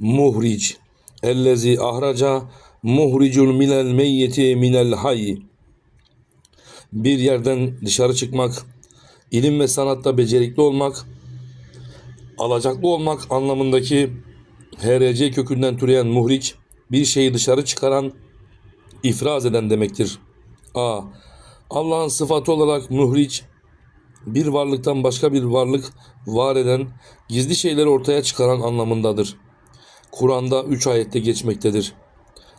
muhric ellezi ahraca muhricul minel meyyiti minel hayy bir yerden dışarı çıkmak, ilim ve sanatta becerikli olmak, alacaklı olmak anlamındaki HRC kökünden türeyen muhriç, bir şeyi dışarı çıkaran, ifraz eden demektir. A. Allah'ın sıfatı olarak muhriç, bir varlıktan başka bir varlık var eden, gizli şeyleri ortaya çıkaran anlamındadır. Kur'an'da üç ayette geçmektedir.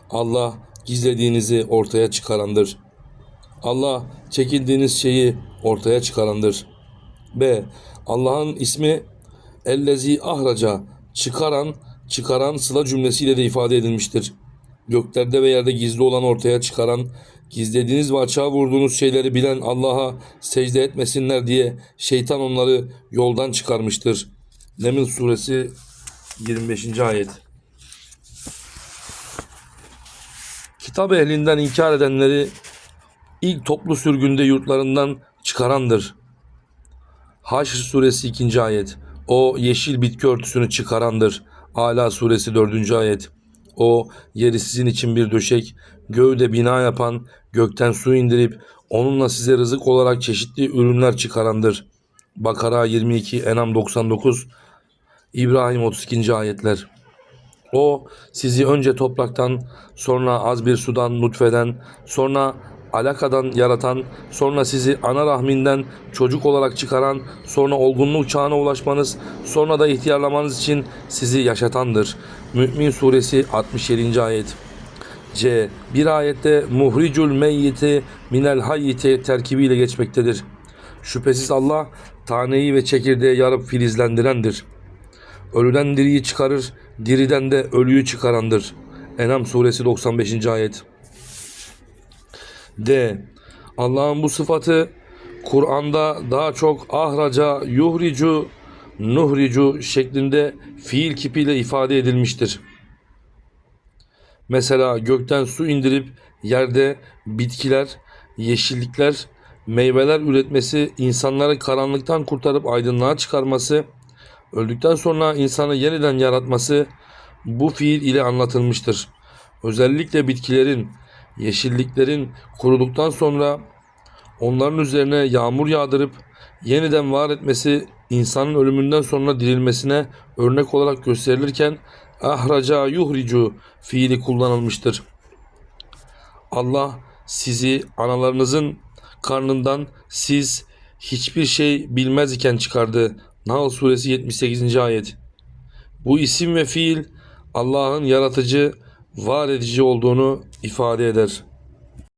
Allah gizlediğinizi ortaya çıkarandır. Allah çekindiğiniz şeyi ortaya çıkarandır. B. Allah'ın ismi ellezi ahraca çıkaran, çıkaran sıla cümlesiyle de ifade edilmiştir. Göklerde ve yerde gizli olan ortaya çıkaran, gizlediğiniz ve açığa vurduğunuz şeyleri bilen Allah'a secde etmesinler diye şeytan onları yoldan çıkarmıştır. Neml suresi 25. ayet. Kitap ehlinden inkar edenleri ilk toplu sürgünde yurtlarından çıkarandır. Haşr suresi 2. ayet. O yeşil bitki örtüsünü çıkarandır. Ala suresi 4. ayet. O yeri sizin için bir döşek, göğde bina yapan, gökten su indirip onunla size rızık olarak çeşitli ürünler çıkarandır. Bakara 22, Enam 99, İbrahim 32. ayetler. O sizi önce topraktan, sonra az bir sudan, nutfeden, sonra alakadan yaratan, sonra sizi ana rahminden çocuk olarak çıkaran, sonra olgunluk çağına ulaşmanız, sonra da ihtiyarlamanız için sizi yaşatandır. Mü'min suresi 67. ayet. C. Bir ayette muhricul meyyiti minel hayyiti terkibiyle geçmektedir. Şüphesiz Allah taneyi ve çekirdeği yarıp filizlendirendir. Ölüden diriyi çıkarır, diriden de ölüyü çıkarandır. Enam suresi 95. ayet. D. Allah'ın bu sıfatı Kur'an'da daha çok ahraca, yuhricu, nuhricu şeklinde fiil kipiyle ifade edilmiştir. Mesela gökten su indirip yerde bitkiler, yeşillikler, meyveler üretmesi, insanları karanlıktan kurtarıp aydınlığa çıkarması, öldükten sonra insanı yeniden yaratması bu fiil ile anlatılmıştır. Özellikle bitkilerin, yeşilliklerin kuruduktan sonra onların üzerine yağmur yağdırıp yeniden var etmesi insanın ölümünden sonra dirilmesine örnek olarak gösterilirken ahraca yuhricu fiili kullanılmıştır. Allah sizi analarınızın karnından siz hiçbir şey bilmez iken çıkardı. Nahl suresi 78. ayet. Bu isim ve fiil Allah'ın yaratıcı, var edici olduğunu ifade eder.